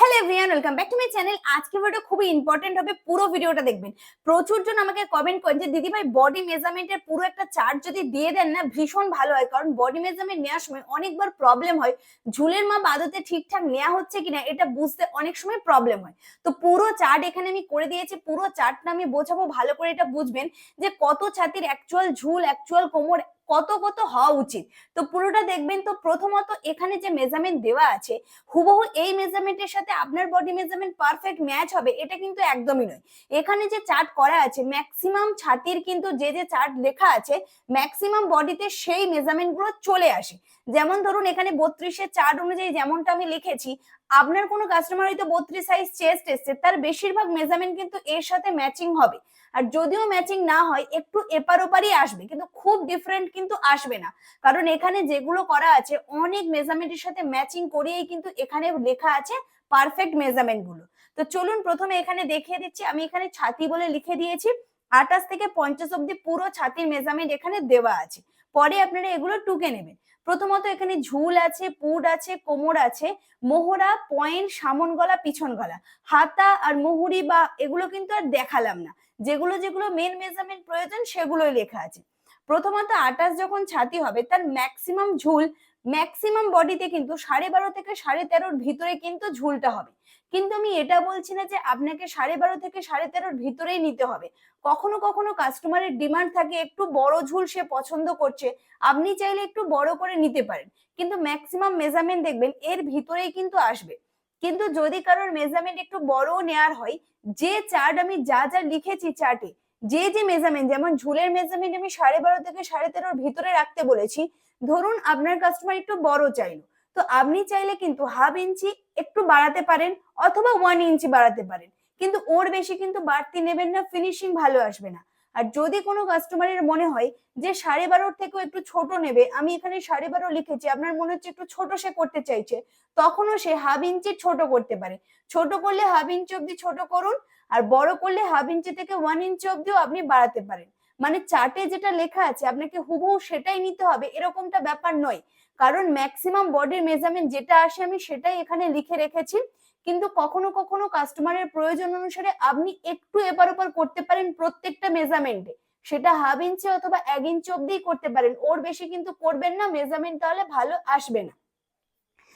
Hello everyone welcome back to my channel আজকে video খুবই important হবে, পুরো ভিডিওটা দেখবেন। প্রচুর জন আমাকে কমেন্ট করেন যে, দিদি ভাই বডি মেজারমেন্টের পুরো একটা চার্ট যদি দিয়ে দেন না, ভীষণ ভালো হয়। কারণ বডি মেজারমেন্ট নেওয়ার সময় অনেকবার প্রবলেম হয়। ঝুলের মাপ আদতে ঠিকঠাক নেওয়া হচ্ছে কিনা, এটা বুঝতে অনেক সময় প্রবলেম হয়। তো পুরো চার্ট এখানে আমি করে দিয়েছি। পুরো চার্টটা আমি বোঝাবো, ভালো করে এটা বুঝবেন যে কত ছাতির অ্যাকচুয়াল ঝুল অ্যাকচুয়াল কোমর কত কত হওয়া উচিত। তো পুরোটা দেখবেন তো প্রথমত এখানে যে মেজারমেন্ট দেওয়া আছে, হুবহু এই মেজারমেন্টের সাথে আপনার বডি মেজারমেন্ট পারফেক্ট ম্যাচ হবে, এটা কিন্তু একদমই নয়। এখানে যে চার্ট করা আছে ম্যাক্সিমাম ছাতির কিন্তু যে যে চার্ট লেখা আছে ম্যাক্সিমাম বডিতে সেই মেজারমেন্টগুলো চলে আসে। যেমন ধরুন এখানে বত্রিশের চার্ট অনুযায়ী যেমনটা আমি লিখেছি, আপনার কোনো কাস্টমার হয়তো বত্রিশ সাইজ চেস্ট এসছে, তার বেশিরভাগ মেজারমেন্ট কিন্তু এর সাথে ম্যাচিং হবে। আর যদিও ম্যাচিং না হয়, একটু এপার ওপারই আসবে, কিন্তু খুব ডিফারেন্ট কিন্তু আসবে না। কারণ এখানে যেগুলো করা আছে, অনেক মেজারমেন্টের সাথে ম্যাচিং করিয়েই কিন্তু এখানে লেখা আছে পারফেক্ট মেজারমেন্টগুলো। তো চলুন প্রথমে এখানে দেখিয়ে দিচ্ছি, আমি এখানে ছাতি বলে লিখে দিয়েছি। আঠাশ থেকে পঞ্চাশ অব্দি পুরো ছাতির মেজারমেন্ট এখানে দেওয়া আছে। পরে আপনারা এগুলো টুকে নেবেন। প্রথমত এখানে ঝুল আছে, পুড আছে, কোমর আছে, মোহরা পয়েন্ট সামন গলা, পিছন গলা। হাতা আর মুহুরি বা এগুলো কিন্তু আর দেখালাম না। যেগুলো যেগুলো মেন মেজারমেন্ট প্রয়োজন সেগুলোই লেখা আছে। প্রথমত আটাশ যখন ছাতি হবে, তার ম্যাক্সিমাম ঝুল ম্যাক্সিমাম বডিতে কিন্তু সাড়ে বারো থেকে সাড়ে তেরোর ভিতরে কিন্তু ঝুলটা হবে। কিন্তু আমি এটা বলছি না যে আপনাকে সাড়ে বারো থেকে সাড়ে তেরোর ভিতরেই নিতে হবে। কখনো কখনো কাস্টমারের ডিমান্ড থাকে, একটু বড় ঝুল সে পছন্দ করছে, আপনি চাইলে একটু বড় করে নিতে পারেন। কিন্তু ম্যাক্সিমাম মেজারমেন্ট দেখবেন, এর ভিতরেই কিন্তু আসবে। কিন্তু যদি কারোর মেজারমেন্ট একটু বড় নেয়ার হয়, যে চার্ট আমি যা যা লিখেছি চার্টে যে যে মেজারমেন্ট যেমন ঝুলের মেজারমেন্ট আমি সাড়ে বারো থেকে সাড়ে তেরোর ভিতরে রাখতে বলেছি, ধরুন আপনার কাস্টমার একটু বড় চাইলো। তো আপনি চাইলে কিন্তু হাফ ইঞ্চি একটু বাড়াতে পারেন অথবা ওয়ান ইঞ্চি বাড়াতে পারেন। কিন্তু ওর বেশি কিন্তু বাড়তি নেবেন না ফিনিশিং ভালো আসবে না। আর যদি কোনো কাস্টমারের মনে হয় যে সাড়ে বারোর থেকেও একটু ছোট নেবে, আমি এখানে সাড়ে বারো লিখেছি, আপনার মনে হচ্ছে একটু ছোট সে করতে চাইছে, তখনও সে হাফ ইঞ্চি ছোট করতে পারে। ছোট করলে হাফ ইঞ্চি অব্দি ছোট করুন, আর বড় করলে হাফ ইঞ্চি থেকে ওয়ান ইঞ্চি অব্দিও আপনি বাড়াতে পারেন। মানে চার্টে যেটা লেখা আছে, আপনাকে হুবহু সেটাই নিতে হবে, এরকমটা ব্যাপার নয়। কারণ ম্যাক্সিমাম বডির মেজারমেন্ট যেটা আসে আমি সেটাই এখানে লিখে রেখেছি। কিন্তু কখনো কখনো কাস্টমারের প্রয়োজন অনুসারে আপনি একটু এপার ওপর করতে পারেন প্রত্যেকটা মেজারমেন্টে সেটা হাফ ইঞ্চি অথবা এক ইঞ্চি অব্দি করতে পারেন, ওর বেশি কিন্তু করবেন না মেজারমেন্ট তাহলে ভালো আসবে না।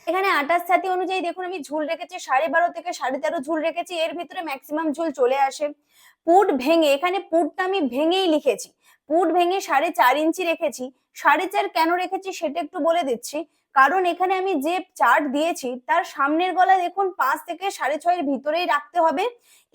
এখানে আঠাশ ছাতি অনুযায়ী দেখুন, আমি ঝুল রেখেছি, সাড়ে বারো থেকে সাড়ে তেরো ঝুল রেখেছি, এর ভিতরে ম্যাক্সিমাম ঝুল চলে আসে। পুট ভেঙে, এখানে পুটটা আমি ভেঙেই লিখেছি। পুট ভেঙে সাড়ে চার ইঞ্চি রেখেছি। সাড়ে চার কেন রেখেছি সেটা একটু বলে দিচ্ছি। কারণ এখানে আমি যে চার্ট দিয়েছি, তার সামনের গলা দেখুন পাঁচ থেকে সাড়ে ছয়ের ভিতরেই রাখতে হবে।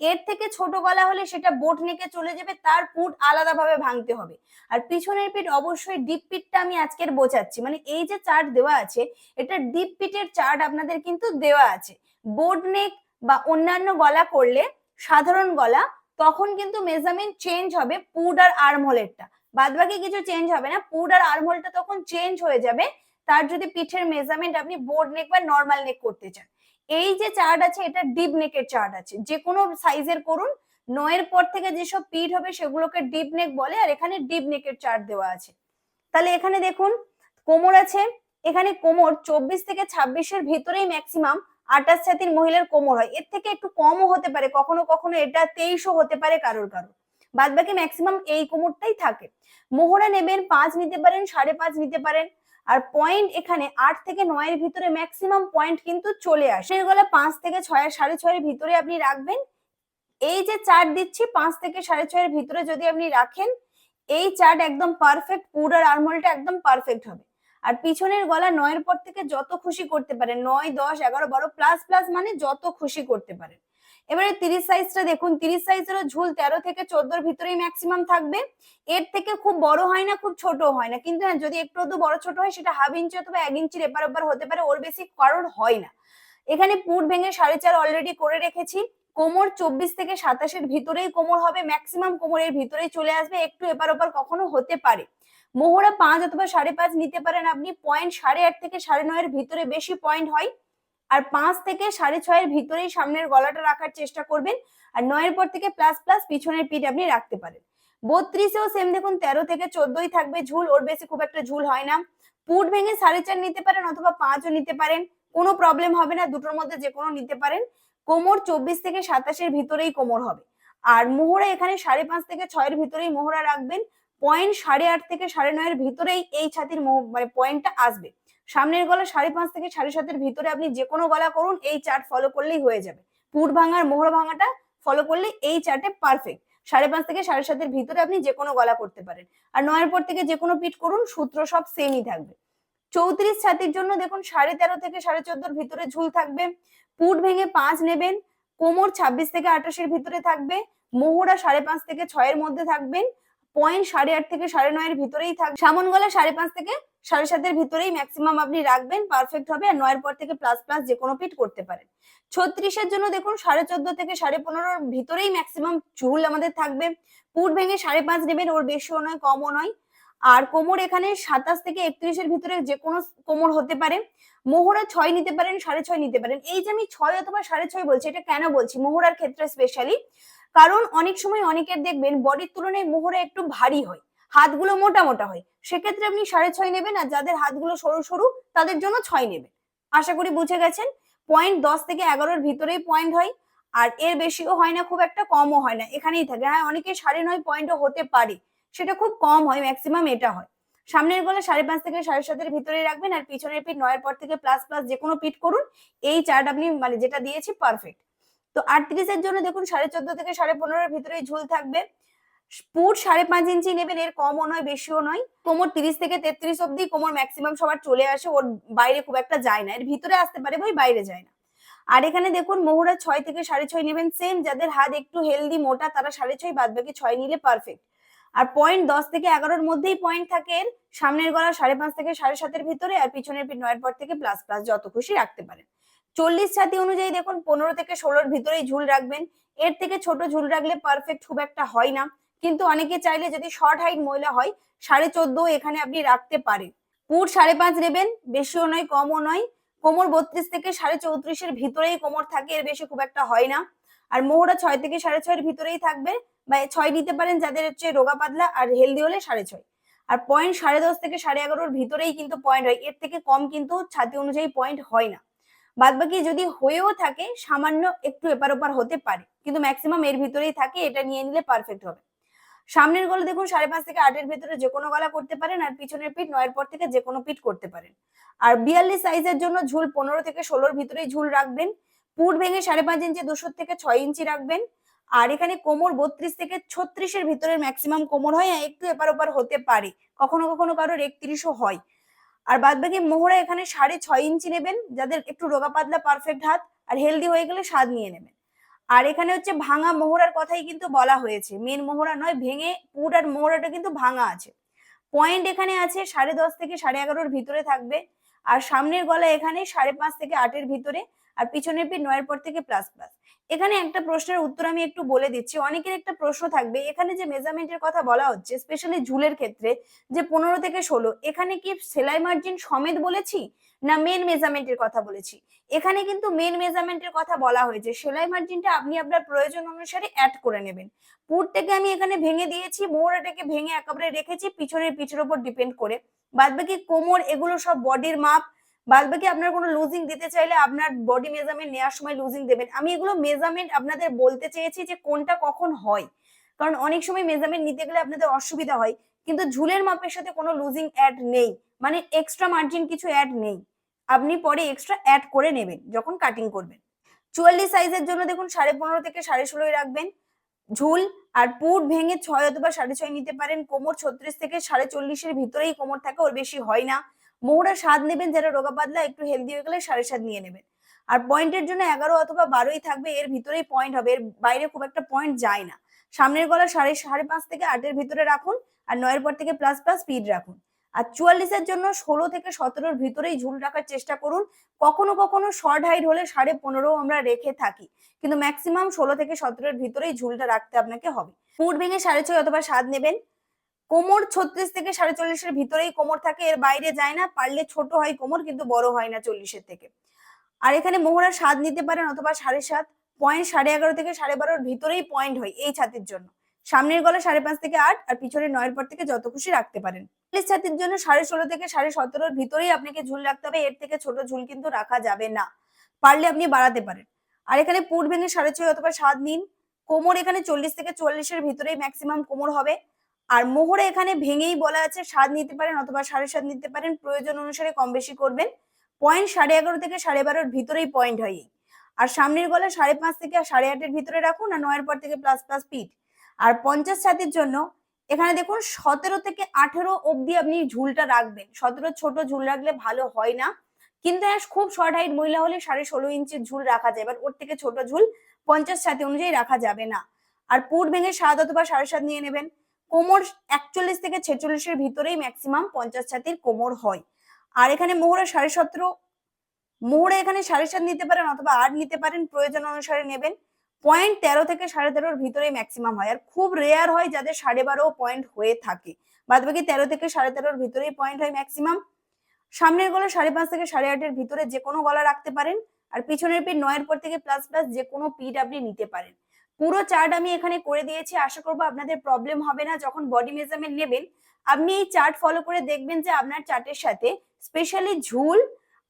এর থেকে ছোট গলা হলে সেটা বোট নেকে চলে যাবে, তার পুট আলাদাভাবে ভাঙতে হবে। আর পিছনের পিঠ অবশ্যই ডিপ পিঠটা আমি আজকের বোঝাচ্ছি। মানে এই যে চার্ট দেওয়া আছে, এটা ডিপ পিঠের চার্ট আপনাদের কিন্তু দেওয়া আছে। বোট নেক বা অন্যান্য গলা করলে সাধারণ গলা তখন কিন্তু মেজারমেন্ট চেঞ্জ হবে পুড আর আর্মহোলেরটা বাদ বাকি কিছু চেঞ্জ হবে না পুড আর আর্মহোলটা তখন চেঞ্জ হয়ে যাবে, তার যদি পিঠের মেজারমেন্ট আপনি বোর্ড নেক বা নর্মাল নেক করতে চান। এই যে চার্ট আছে, এটা ডিপ নেকের চার্ট আছে। যে কোনো সাইজের করুন, নয়ের পর থেকে যেসব পিঠ হবে সেগুলোকে ডিপ নেক বলে, আর এখানে ডিপ নেকের চার্ট দেওয়া আছে। তাহলে এখানে দেখুন, কোমর আছে, এখানে কোমর চব্বিশ থেকে ছাব্বিশের ভিতরেই ম্যাক্সিমাম আঠাশ ছাতির মহিলার কোমর হয়। এর থেকে একটু কমও হতে পারে, কখনো কখনো এটা তেইশও হতে পারে কারোর কারোর। বাদ বাকি ম্যাক্সিমাম এই কোমরটাই থাকে। মোহরা নেবেন, পাঁচ নিতে পারেন, সাড়ে পাঁচ নিতে পারেন। আর পয়েন্ট এখানে আট থেকে নয়ের ভিতরে ম্যাক্সিমাম পয়েন্ট কিন্তু চলে আসে। গলা পাঁচ থেকে ছয়, সাড়ে ছয়ের ভিতরে আপনি রাখবেন। এই যে চার্ট দিচ্ছি, পাঁচ থেকে সাড়ে ছয়ের ভিতরে যদি আপনি রাখেন, এই চার্ট একদম পারফেক্ট পুরার আর্মলটা একদম পারফেক্ট হবে। আর পিছনের গলা নয়ের পর থেকে যত খুশি করতে পারেন, নয়, দশ, এগারো, বারো প্লাস প্লাস মানে যত খুশি করতে পারেন। এবারে তিরিশ সাইজটা দেখুন, তিরিশ সাইজেরও ঝুল, তেরো থেকে চোদ্দোর ভিতরেই ম্যাক্সিমাম থাকবে। এর থেকে খুব বড় হয় না, খুব ছোট হয় না। কিন্তু হ্যাঁ যদি একটু একটু বড় ছোট হয়, সেটা হাফ ইঞ্চি অথবা এক ইঞ্চির এপার ওপার হতে পারে, ওর বেশি কারোর হয় না। এখানে পুট ভেঙে সাড়ে চার অলরেডি করে রেখেছি। কোমর চব্বিশ থেকে সাতাশের ভিতরেই কোমর হবে ম্যাক্সিমাম কোমরের ভিতরেই চলে আসবে, একটু এপার ওপার কখনো হতে পারে। মোহরা পাঁচ অথবা সাড়ে পাঁচ নিতে পারেন। আপনি পয়েন্ট সাড়ে আট থেকে সাড়ে নয়ের ভিতরে বেশি পয়েন্ট হয়। আর পাঁচ থেকে সাড়ে ছয়ের ভিতরেই সামনের গলাটা রাখার চেষ্টা করবেন। আর নয়ের পর থেকে প্লাস প্লাস পিছনের পিঠ আপনি রাখতে পারেন। বত্রিশেও সেম দেখুন, তেরো থেকে চোদ্দই থাকবে ঝুল, ওর বেশি খুব একটা ঝুল হয় না। পুট ভেঙে সাড়ে চার নিতে পারেন অথবা পাঁচও নিতে পারেন। কোনো প্রবলেম হবে না, দুটোর মধ্যে যে কোনো নিতে পারেন। কোমর চব্বিশ থেকে সাতাশের ভিতরেই কোমর হবে। আর মোহরা এখানে সাড়ে পাঁচ থেকে ছয়ের ভিতরেই মোহরা রাখবেন। পয়েন্ট সাড়ে আট থেকে সাড়ে নয়ের ভিতরেই এই ছাতির মানে পয়েন্টটা আসবে। সামনের গলা সাড়ে পাঁচ থেকে সাড়ে সাতের ভিতরে আপনি যে কোনো গলা করুন, এই চার্ট ফলো করলেই হয়ে যাবে। পুট ভাঙার, মোহরা ভাঙাটা ফলো করলে এই চার্টে পারফেক্ট সাড়ে পাঁচ থেকে সাড়ে সাতের ভিতরে আপনি যে কোনো গলা করতে পারেন। আর নয়ের পর থেকে যে কোনো পিট করুন, সূত্র সব সেমই থাকবে। চৌত্রিশ ছাতির জন্য দেখুন, সাড়ে তেরো থেকে সাড়ে চোদ্দোর ভিতরে ঝুল থাকবে। পুট ভেঙে পাঁচ নেবেন, কোমর ছাব্বিশ থেকে আঠাশের ভিতরে থাকবে, মোহরা সাড়ে পাঁচ থেকে ছয়ের মধ্যে থাকবেন পয়েন্ট সাড়ে আট থেকে সাড়ে নয়ের ভিতরেই থাকবে সামন গলা সাড়ে পাঁচ থেকে সাড়ে সাতের ভিতরেই ম্যাক্সিমাম আপনি রাখবেন পারফেক্ট হবে আর নয়ের পর থেকে প্লাস প্লাস যে কোনো পিট করতে পারেন। ছত্রিশের জন্য দেখুন সাড়ে চোদ্দ থেকে সাড়ে পনেরোর ভিতরেই ম্যাক্সিমাম চুল আমাদের থাকবে। পুট ভেঙে সাড়ে পাঁচ নেবেন, ওর বেশিও নয়, কমও নয়। আর কোমর এখানে সাতাশ থেকে একত্রিশের ভিতরে যে কোনো কোমর হতে পারে। মোহরা ছয় নিতে পারেন, সাড়ে ছয় নিতে পারেন। এই যে আমি ছয় অথবা সাড়ে ছয় বলছি, এটা কেন বলছি? মোহরার ক্ষেত্রে স্পেশালি কারণ অনেক সময় অনেকের দেখবেন বডির তুলনায় মোহরা একটু ভারী হয়, হাতগুলো মোটা মোটা হয়। সেক্ষেত্রে আপনি সাড়ে ছয় নেবেন আর যাদের হাতগুলো সরু সরু তাদের জন্য ছয় নেবেন। আশা করি বুঝে গেছেন? পয়েন্ট দশ থেকে এগারোর ভিতরেই পয়েন্ট হয় আর এর বেশিও হয় না, খুব একটা কমও হয় না, এখানেই থাকে। হ্যাঁ অনেকে সাড়ে নয় পয়েন্টও হতে পারে, সেটা খুব কম হয় ম্যাক্সিমাম এটা হয়। সামনের গলা সাড়ে পাঁচ থেকে সাড়ে সাতের ভিতরে রাখবেন আর পিছনের পিঠ নয়ের পর থেকে প্লাস প্লাস যে কোনো পিঠ করুন, এই চার্ট আপনি মানে যেটা দিয়েছি পারফেক্ট তো আটত্রিশের জন্য দেখুন সাড়ে চোদ্দ থেকে সাড়ে পনেরোর ভিতরে ঝুল থাকবে। পুট সাড়ে পাঁচ ইঞ্চি নেবেন, এর কমও নয়, বেশিও নয়। কোমর তিরিশ থেকে তেত্রিশ অব্দি কোমর ম্যাক্সিমাম সবার চলে আসে, ওর বাইরে খুব একটা যায় না। এর ভিতরে আসতে পারে বই বাইরে যায় না। আর এখানে দেখুন মোহরা ছয় থেকে সাড়ে ছয় নেবেন সেম যাদের হাত একটু হেলদি মোটা, তারা সাড়ে ছয় বাদ বাকি ছয় নিলে পারফেক্ট আর পয়েন্ট দশ থেকে এগারোর মধ্যেই পয়েন্ট থাকে সামনের গলা সাড়ে পাঁচ থেকে সাড়ে সাতের ভিতরে, আর পিছনের পিঠ নয়ের পর থেকে প্লাস প্লাস যত খুশি রাখতে পারেন। চল্লিশ ছাতি অনুযায়ী দেখুন, পনেরো থেকে ষোলোর ভিতরেই ঝুল রাখবেন। এর থেকে ছোট ঝুল রাখলে পারফেক্ট খুব একটা হয় না। কিন্তু অনেকে চাইলে যদি শর্ট হাইট মহিলা হয়, সাড়ে চোদ্দ এখানে আপনি রাখতে পারেন। পুট সাড়ে পাঁচ নেবেন, বেশিও নয়, কমও নয়। কোমর বত্রিশ থেকে সাড়ে চৌত্রিশের ভিতরেই কোমর থাকে, এর বেশি খুব একটা হয় না। আর মোহরা ছয় থেকে সাড়ে ছয়ের ভিতরেই থাকবে, বা ছয় নিতে পারেন যাদের হচ্ছে রোগা পাতলা আর হেলদি হলে সাড়ে ছয়। আর পয়েন্ট সাড়ে দশ থেকে সাড়ে এগারোর ভিতরেই কিন্তু পয়েন্ট হয়, এর থেকে কম কিন্তু ছাতি অনুযায়ী পয়েন্ট হয় না। বাদ বাকি যদি হয়েও থাকে, সামান্য একটু এপার ওপার হতে পারে, কিন্তু ম্যাক্সিমাম এর ভিতরেই থাকে, এটা নিয়ে নিলে পারফেক্ট হবে। সামনের গলা দেখুন, সাড়ে পাঁচ থেকে আটের ভিতরে যে কোনো গলা করতে পারেন আর পিছনের পিঠ নয়ের পর থেকে যে কোনো পিঠ করতে পারেন। আর বিয়াল্লিশ সাইজের জন্য ঝুল পনেরো থেকে ষোলোর ভিতরেই ঝুল রাখবেন। পুট ভেঙে সাড়ে পাঁচ ইঞ্চি, দুশো থেকে ছয় ইঞ্চি রাখবেন। আর এখানে কোমর বত্রিশ থেকে ছত্রিশের ভিতরে ম্যাক্সিমাম কোমর হয়, একটু এপার ওপার হতে পারে। কখনো কখনো কারোর একত্রিশও হয়। আর বাদ বাকি মোহরা এখানে সাড়ে ছয় ইঞ্চি নেবেন, যাদের একটু রোগা পাতলা পারফেক্ট হাত আর হেলদি হয়ে গেলে স্বাদ নিয়ে নেবেন। আর এখানে হচ্ছে ভাঙা মোহরার কথাই কিন্তু বলা হয়েছে। মেন মোহরা নয়, ভেঙে পুট আর মোহরাটা কিন্তু ভাঙা আছে। পয়েন্ট এখানে আছে সাড়ে দশ থেকে সাড়ে এগারোর ভিতরে থাকবে আর সামনের গলা এখানে সাড়ে পাঁচ থেকে আটের ভিতরে আর পিছনের পিঠ নয়ের পর থেকে প্লাস প্লাস এখানে একটা প্রশ্নের উত্তর আমি একটু বলে দিচ্ছি। অনেকের একটা প্রশ্ন থাকবে, এখানে যে মেজারমেন্টের কথা বলা হচ্ছে স্পেশালি ঝুলের ক্ষেত্রে, যে পনেরো থেকে ষোলো, এখানে কি সেলাই মার্জিন সমেত বলেছি না মেন মেজারমেন্টের কথা বলেছি? এখানে কিন্তু মেন মেজারমেন্টের কথা বলা হয়েছে, সেলাই মার্জিনটা আপনি আপনার প্রয়োজন অনুসারে অ্যাড করে নেবেন। পুট থেকে আমি এখানে ভেঙে দিয়েছি মোহরাটাকে ভেঙে একেবারে রেখেছি, পিছনের পিঠের উপর ডিপেন্ড করে। বাদ বাকি কোমর, এগুলো সব বডির মাপ বাদ বাকি আপনার কোনো লুজিং দিতে চাইলে আপনার বডি মেজারমেন্ট নেওয়ার সময় লুজিং দেবেন। আমি এগুলো মেজারমেন্ট আপনাদের বলতে চেয়েছি যে কোনটা কখন হয়। কারণ অনেক সময় মেজারমেন্ট নিতে গেলে আপনাদের অসুবিধা হয়, কিন্তু ঝুলের মাপের সাথে কোনো লুজিং অ্যাড নেই। মানে এক্সট্রা মার্জিন কিছু অ্যাড নেই। আপনি পরে এক্সট্রা অ্যাড করে নেবেন যখন কাটিং করবেন। চুয়াল্লিশ সাইজের জন্য দেখুন সাড়ে পনেরো থেকে সাড়ে ষোলোই রাখবেন। ঝুল আর পুট ভেঙে ছয় অথবা সাড়ে ছয় নিতে পারেন। কোমর ছত্রিশ থেকে সাড়ে চল্লিশের ভিতরেই কোমর থাকে, ওর বেশি হয় না। মোহরা স্বাদ নেবেন, যারা রোগা পাতলা একটু হেলদি হয়ে গেলে সাড়ে সাত নিয়ে নেবেন। আর পয়েন্টের জন্য এগারো অথবা বারোই থাকবে, এর ভিতরেই পয়েন্ট হবে, এর বাইরে খুব একটা পয়েন্ট যায় না। সামনের গলা সাড়ে সাড়ে পাঁচ থেকে আটের ভিতরে রাখুন, আর নয়ের পর থেকে প্লাস প্লাস স্পিড রাখুন। আর চুয়াল্লিশের জন্য ষোলো থেকে সতেরোর ভিতরেই ঝুল রাখার চেষ্টা করুন। কখনো কখনো শর্ট হাইট হলে সাড়ে পনেরো আমরা রেখে থাকি, কিন্তু ম্যাক্সিমাম ষোলো থেকে সতেরোর ভিতরেই ঝুলটা রাখতে আপনাকে হবে। পুট ভেঙে সাড়ে ছয় অথবা সাত নেবেন কোমর ছত্রিশ থেকে সাড়ে চল্লিশের ভিতরেই কোমর থাকে, এর বাইরে যায় না, পারলে ছোট হয় কোমর, কিন্তু বড় হয় না চল্লিশের থেকে। আর এখানে মোহরা স্বাদ নিতে পারেন অথবা সাড়ে সাত, পয়েন্ট সাড়ে এগারো থেকে সাড়ে বারোর ভিতরেই পয়েন্ট হয় এই ছাতির জন্য। সামনের গলা সাড়ে পাঁচ থেকে আট, আর পিছনের নয়ের পর থেকে যত খুশি রাখতে পারেন। পুলিশ ছাতির জন্য সাড়ে ষোলো থেকে সাড়ে সতেরোর ভিতরেই আপনাকে ঝুল রাখতে হবে, এর থেকে ছোট ঝুল কিন্তু রাখা যাবে না। পারলে আপনি বাড়াতে পারেন। আর এখানে পুট ভেঙে সাড়ে ছয় অথবা সাত নিন। কোমর এখানে চল্লিশ থেকে চুয়াল্লিশের ভিতরেই ম্যাক্সিমাম কোমর হবে। আর মোহরে এখানে ভেঙেই বলা আছে স্বাদ নিতে পারেন অথবা সাড়ে সাত নিতে পারেন, প্রয়োজন অনুসারে কম বেশি করবেন। পয়েন্ট সাড়ে এগারো থেকে সাড়ে বারোর ভিতরেই পয়েন্ট হয় আর সামনের গলা সাড়ে পাঁচ থেকে সাড়ে আটের ভিতরে রাখুন আর নয়ের পর থেকে প্লাস প্লাস পিট আর পঞ্চাশ ছাতির জন্য এখানে দেখুন সতেরো থেকে আঠেরো অবধি আপনি ঝুলটা রাখবেন। সতেরো ছোট ঝুল রাখলে ভালো হয় না। কিন্তু খুব শর্ট হাইট মহিলা হলে সাড়ে ষোলো ইঞ্চির ঝুল রাখা যায়। এবার ওর থেকে ছোট ঝুল পঞ্চাশ ছাতি অনুযায়ী রাখা যাবে না। আর পুর ভেঙে সাত অথবা সাড়ে সাত নিয়ে নেবেন। কোমর একচল্লিশ থেকে ছেচল্লিশের ভিতরেই ম্যাক্সিমাম পঞ্চাশ ছাতির কোমর হয়। আর এখানে মোহরে সাড়ে সতেরো, মোহরে এখানে সাড়ে সাত নিতে পারেন অথবা আট নিতে পারেন, প্রয়োজন অনুসারে নেবেন। পয়েন্ট তেরো থেকে সাড়ে তেরোর ভিতরেই ম্যাক্সিমাম হয়। আর খুব রেয়ার হয় যাদের সাড়ে বারো পয়েন্ট হয়ে থাকে। বাদ বাকি তেরো থেকে সাড়ে তেরোর ভিতরেই পয়েন্ট হয় ম্যাক্সিমাম সামনের গলা সাড়ে পাঁচ থেকে সাড়ে আটের ভিতরে যে কোনো গলা রাখতে পারেন। আর পিছনের পিঠ নয়ের পর থেকে প্লাস প্লাস যে কোনো পিঠ আপনি নিতে পারেন। পুরো চার্ট আমি এখানে করে দিয়েছি। আশা করব আপনাদের প্রবলেম হবে না। যখন বডি মেজারমেন্ট নেবেন, আপনি এই চার্ট ফলো করে দেখবেন যে আপনার চার্টের সাথে স্পেশালি ঝুল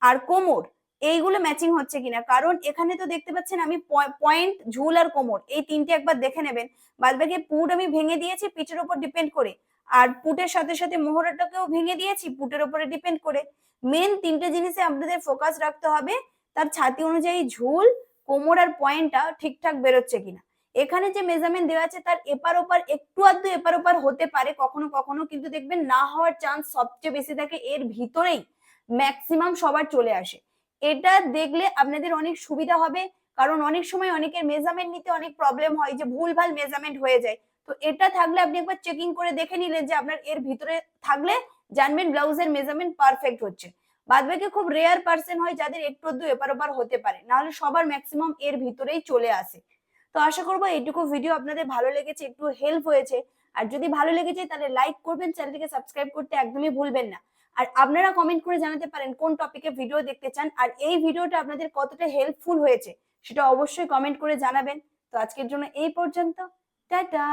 আর কোমর, এইগুলো ম্যাচিং হচ্ছে কিনা? কারণ এখানে তো দেখতে পাচ্ছেন আমি পয়েন্ট ঝুল আর কোমর, এই তিনটে একবার দেখে নেবেন। বাদ বাকি পুট আমি ভেঙে দিয়েছি, পিঠের উপর ডিপেন্ড করে। আর পুটের সাথে সাথে মোহরাটাকেও ভেঙে দিয়েছি, পুটের উপরে ডিপেন্ড করে। মেন তিনটে জিনিসে আপনাদের ফোকাস রাখতে হবে। তার ছাতি অনুযায়ী ঝুল, কোমর আর পয়েন্টটা ঠিকঠাক বেরোচ্ছে কিনা। এখানে যে মেজারমেন্ট দেওয়া আছে তার এপার ওপার একটু আধটু এপার ওপার হতে পারে, কখনো কখনো কিন্তু দেখবেন না হওয়ার চান্স সবচেয়ে বেশি থাকে, এর ভিতরেই ম্যাক্সিমাম সবার চলে আসে। এটা দেখলে আপনাদের অনেক সুবিধা হবে, কারণ অনেক সময় অনেকের মেজারমেন্ট নিতে অনেক প্রবলেম হয় যে ভুলভাল মেজারমেন্ট হয়ে যায়। তো এটা থাকলে আপনি একবার চেকিং করে দেখে নিলেন যে আপনার এর ভিতরে থাকলে জানবেন ব্লাউজের মেজারমেন্ট পারফেক্ট হচ্ছে। বাদ বাকি খুব রেয়ার পার্সন হয় যাদের একটু আধটু এপার ওপার হতে পারে, নাহলে সবার ম্যাক্সিমাম এর ভিতরেই চলে আসে। তো আশা করব এইটুকু ভিডিও আপনাদের ভালো লেগেছে, একটু হেল্প হয়েছে। আর যদি ভালো লেগেছে তাহলে লাইক করবেন চ্যানেলটিকে সাবস্ক্রাইব করতে একদমই ভুলবেন না। আর আপনারা কমেন্ট করে জানাতে পারেন কোন টপিকে ভিডিও দেখতে চান, আর এই ভিডিওটা আপনাদের কতটা হেল্পফুল হয়েছে, সেটা অবশ্যই কমেন্ট করে জানাবেন। তো আজকের জন্য এই পর্যন্ত, টাটা!